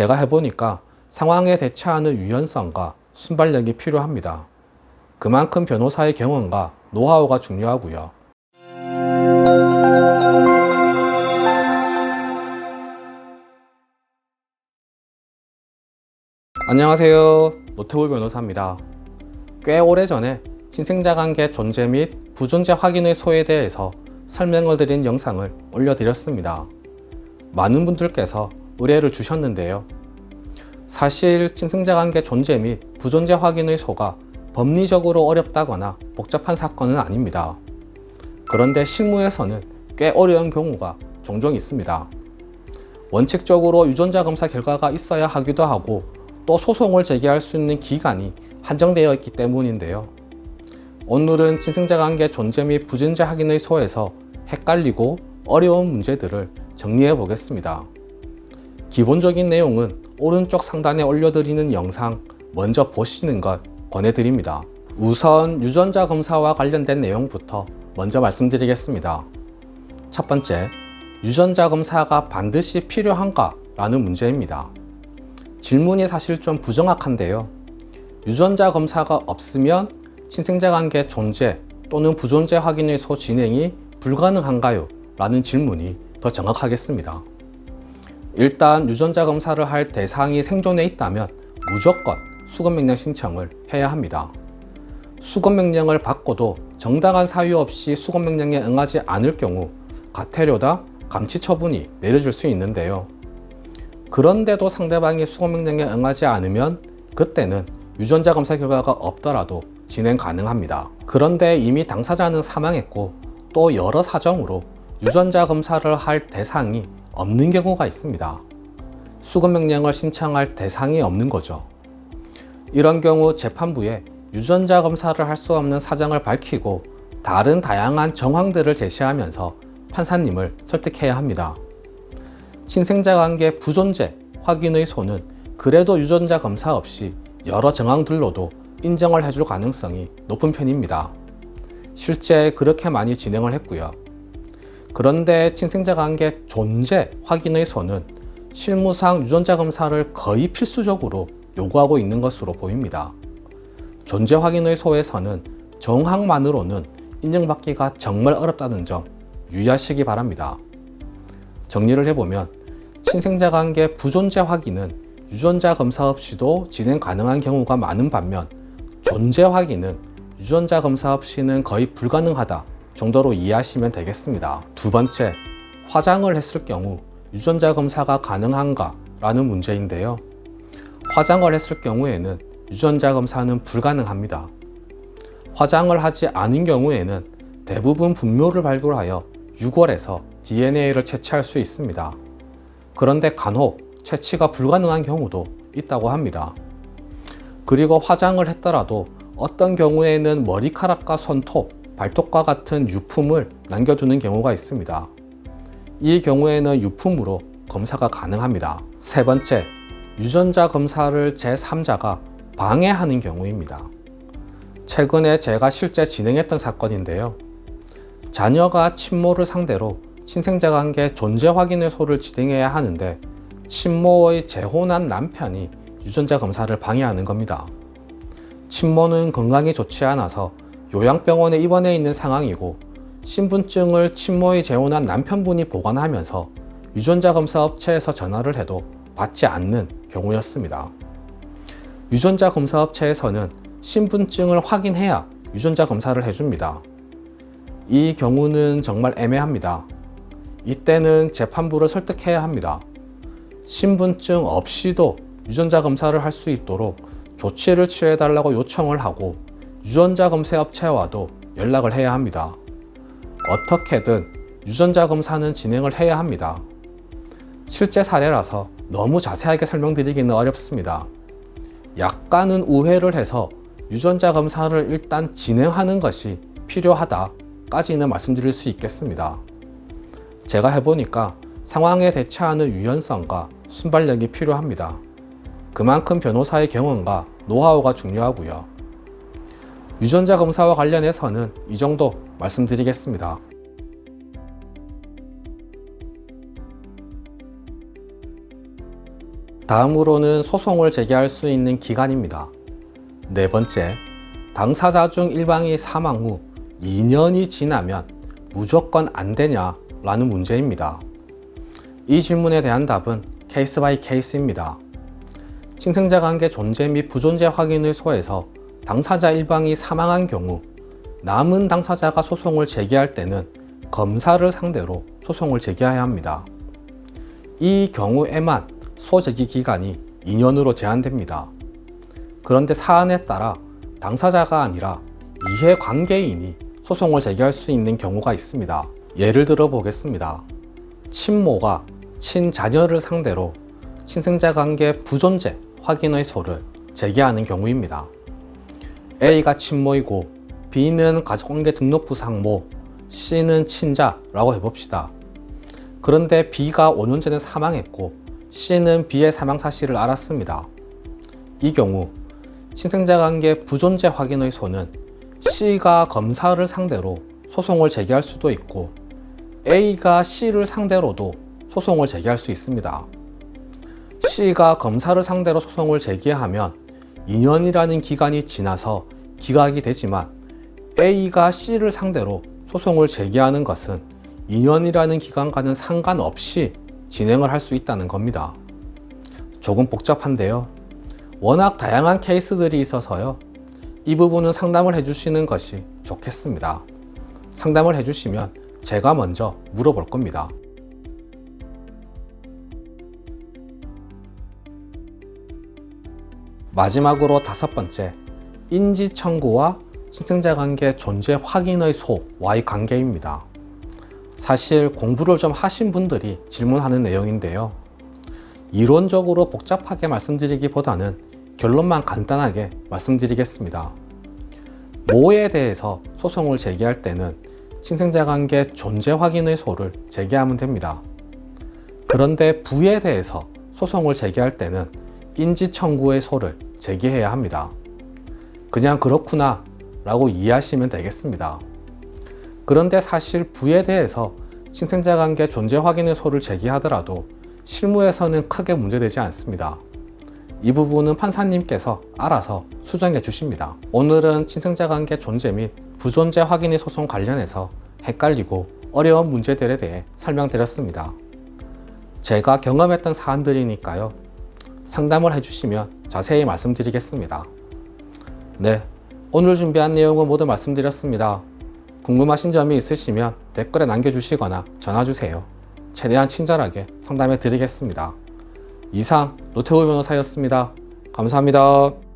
제가 해보니까 상황에 대처하는 유연성과 순발력이 필요합니다. 그만큼 변호사의 경험과 노하우가 중요하고요. 안녕하세요. 노태우 변호사입니다. 꽤 오래전에 친생자 관계 존재 및 부존재 확인의 소에 대해서 설명을 드린 영상을 올려드렸습니다. 많은 분들께서 의뢰를 주셨는데요. 사실 친생자 관계 존재 및 부존재 확인의 소가 법리적으로 어렵다거나 복잡한 사건은 아닙니다. 그런데 실무에서는 꽤 어려운 경우가 종종 있습니다. 원칙적으로 유전자 검사 결과가 있어야 하기도 하고 또 소송을 제기할 수 있는 기간이 한정되어 있기 때문인데요. 오늘은 친생자 관계 존재 및 부존재 확인의 소에서 헷갈리고 어려운 문제들을 정리해 보겠습니다. 기본적인 내용은 오른쪽 상단에 올려드리는 영상 먼저 보시는 걸 권해드립니다. 우선 유전자 검사와 관련된 내용부터 먼저 말씀드리겠습니다. 첫 번째, 유전자 검사가 반드시 필요한가? 라는 문제입니다. 질문이 사실 좀 부정확한데요. 유전자 검사가 없으면 친생자 관계 존재 또는 부존재 확인 의 소 진행이 불가능한가요? 라는 질문이 더 정확하겠습니다. 일단 유전자 검사를 할 대상이 생존해 있다면 무조건 수검 명령 신청을 해야 합니다. 수검 명령을 받고도 정당한 사유 없이 수검 명령에 응하지 않을 경우 가태료다 감치 처분이 내려질 수 있는데요. 그런데도 상대방이 수검 명령에 응하지 않으면 그때는 유전자 검사 결과가 없더라도 진행 가능합니다. 그런데 이미 당사자는 사망했고 또 여러 사정으로 유전자 검사를 할 대상이 없는 경우가 있습니다. 수급 명령을 신청할 대상이 없는 거죠. 이런 경우 재판부에 유전자 검사를 할 수 없는 사정을 밝히고 다른 다양한 정황들을 제시하면서 판사님을 설득해야 합니다. 친생자 관계 부존재 확인의 소는 그래도 유전자 검사 없이 여러 정황들로도 인정을 해줄 가능성이 높은 편입니다. 실제 그렇게 많이 진행을 했고요. 그런데 친생자 관계 존재 확인의 소는 실무상 유전자 검사를 거의 필수적으로 요구하고 있는 것으로 보입니다. 존재 확인의 소에서는 정황만으로는 인정받기가 정말 어렵다는 점 유의하시기 바랍니다. 정리를 해보면 친생자 관계 부존재 확인은 유전자 검사 없이도 진행 가능한 경우가 많은 반면 존재 확인은 유전자 검사 없이는 거의 불가능하다 정도로 이해하시면 되겠습니다. 두 번째, 화장을 했을 경우 유전자 검사가 가능한가? 라는 문제인데요. 화장을 했을 경우에는 유전자 검사는 불가능합니다. 화장을 하지 않은 경우에는 대부분 분묘를 발굴하여 유골에서 DNA를 채취할 수 있습니다. 그런데 간혹 채취가 불가능한 경우도 있다고 합니다. 그리고 화장을 했더라도 어떤 경우에는 머리카락과 손톱, 발톱과 같은 유품을 남겨두는 경우가 있습니다. 이 경우에는 유품으로 검사가 가능합니다. 세 번째, 유전자 검사를 제3자가 방해하는 경우입니다. 최근에 제가 실제 진행했던 사건인데요. 자녀가 친모를 상대로 친생자 관계 존재 확인의 소를 진행해야 하는데 친모의 재혼한 남편이 유전자 검사를 방해하는 겁니다. 친모는 건강이 좋지 않아서 요양병원에 입원해 있는 상황이고 신분증을 친모의 재혼한 남편분이 보관하면서 유전자 검사 업체에서 전화를 해도 받지 않는 경우였습니다. 유전자 검사 업체에서는 신분증을 확인해야 유전자 검사를 해줍니다. 이 경우는 정말 애매합니다. 이때는 재판부를 설득해야 합니다. 신분증 없이도 유전자 검사를 할 수 있도록 조치를 취해달라고 요청을 하고 유전자 검사 업체와도 연락을 해야 합니다. 어떻게든 유전자 검사는 진행을 해야 합니다. 실제 사례라서 너무 자세하게 설명드리기는 어렵습니다. 약간은 우회를 해서 유전자 검사를 일단 진행하는 것이 필요하다까지는 말씀드릴 수 있겠습니다. 제가 해보니까 상황에 대처하는 유연성과 순발력이 필요합니다. 그만큼 변호사의 경험과 노하우가 중요하고요. 유전자 검사와 관련해서는 이 정도 말씀드리겠습니다. 다음으로는 소송을 제기할 수 있는 기간입니다. 네 번째, 당사자 중 일방이 사망 후 2년이 지나면 무조건 안 되냐라는 문제입니다. 이 질문에 대한 답은 케이스 바이 케이스입니다. 친생자 관계 존재 및 부존재 확인을 소해서 당사자 일방이 사망한 경우 남은 당사자가 소송을 제기할 때는 검사를 상대로 소송을 제기해야 합니다. 이 경우에만 소제기 기간이 2년으로 제한됩니다. 그런데 사안에 따라 당사자가 아니라 이해관계인이 소송을 제기할 수 있는 경우가 있습니다. 예를 들어 보겠습니다. 친모가 친자녀를 상대로 친생자 관계 부존재 확인의 소를 제기하는 경우입니다. A가 친모이고 B는 가족관계 등록부 상 모, C는 친자라고 해봅시다. 그런데 B가 5년 전에 사망했고 C는 B의 사망 사실을 알았습니다. 이 경우 친생자 관계 부존재 확인의 소는 C가 검사를 상대로 소송을 제기할 수도 있고 A가 C를 상대로도 소송을 제기할 수 있습니다. C가 검사를 상대로 소송을 제기하면 2년이라는 기간이 지나서 기각이 되지만 A가 C를 상대로 소송을 제기하는 것은 2년이라는 기간과는 상관없이 진행을 할 수 있다는 겁니다. 조금 복잡한데요. 워낙 다양한 케이스들이 있어서요. 이 부분은 상담을 해주시는 것이 좋겠습니다. 상담을 해주시면 제가 먼저 물어볼 겁니다. 마지막으로 다섯 번째, 인지 청구와 신생자 관계 존재 확인의 소와의 관계입니다. 사실 공부를 좀 하신 분들이 질문하는 내용인데요. 이론적으로 복잡하게 말씀드리기보다는 결론만 간단하게 말씀드리겠습니다. 모에 대해서 소송을 제기할 때는 친생자 관계 존재 확인의 소를 제기하면 됩니다. 그런데 부에 대해서 소송을 제기할 때는 인지 청구의 소를 제기해야 합니다. 그냥 그렇구나 라고 이해하시면 되겠습니다. 그런데 사실 부에 대해서 친생자 관계 존재 확인의 소를 제기하더라도 실무에서는 크게 문제되지 않습니다. 이 부분은 판사님께서 알아서 수정해 주십니다. 오늘은 친생자 관계 존재 및 부존재 확인의 소송 관련해서 헷갈리고 어려운 문제들에 대해 설명드렸습니다. 제가 경험했던 사안들이니까요. 상담을 해주시면 자세히 말씀드리겠습니다. 네, 오늘 준비한 내용은 모두 말씀드렸습니다. 궁금하신 점이 있으시면 댓글에 남겨주시거나 전화주세요. 최대한 친절하게 상담해 드리겠습니다. 이상 노태우 변호사였습니다. 감사합니다.